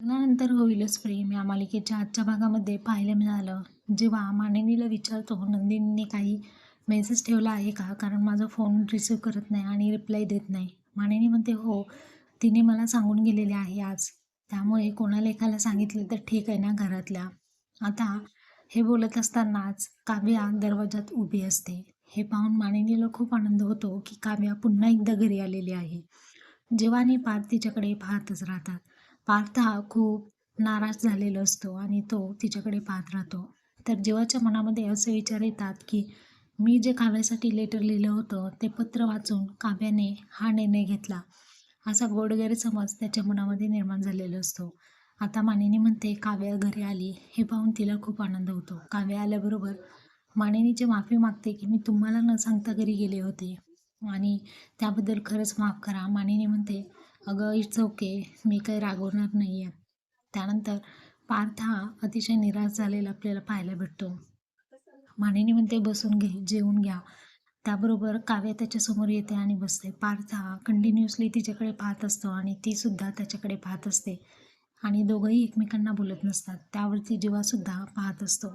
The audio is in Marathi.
लग्नानंतर होईलच प्रेम या मालिकेच्या आजच्या भागामध्ये पाहायला मिळालं. जेव्हा मानिनीला विचारतो नंदिनीने काही मेसेज ठेवला आहे का? कारण माझा फोन रिसीव करत नाही आणि रिप्लाय देत नाही. मानिनी म्हणते हो तिने मला सांगून गेलेले आहे आज. त्यामुळे कोणाला एकाला सांगितलं तर ठीक आहे ना घरातल्या? आता हे बोलत असतानाच काव्या दरवाजात उभी असते. हे पाहून मानिनीला खूप आनंद होतो की काव्या पुन्हा एकदा घरी आलेली आहे. जेव्हा आणि पार्थ तिच्याकडे पाहतच राहतात. पार्थ हा खूप नाराज झालेला असतो आणि तो तिच्याकडे पाहत राहतो. तर जीवाच्या मनामध्ये असे विचार येतात की मी जे काव्यासाठी लेटर लिहिलं होतं ते पत्र वाचून काव्याने हा निर्णय घेतला. असा गोड गैरसमज त्याच्या मनामध्ये निर्माण झालेला असतो. आता मानिनी म्हणते काव्या घरी आली. हे पाहून तिला खूप आनंद होतो. काव्या आल्याबरोबर मानिनीची माफी मागते की मी तुम्हाला न सांगता घरी गेले होते. आणि त्याबद्दल खरंच माफ करा. मानिनी म्हणते अगं इट्स ओके. मी काही रागवणार नाही आहे त्यानंतर पार्थ हा अतिशय निराश झालेला आपल्याला पाहायला भेटतो. मानिनी म्हणते बसून घे जेवून घ्या. त्याबरोबर काव्य त्याच्यासमोर येते आणि बसते. पार्थ हा कंटिन्युअसली तिच्याकडे पाहत असतो आणि तीसुद्धा त्याच्याकडे पाहत असते. आणि दोघंही एकमेकांना बोलत नसतात. त्यावरती जीवासुद्धा पाहत असतो.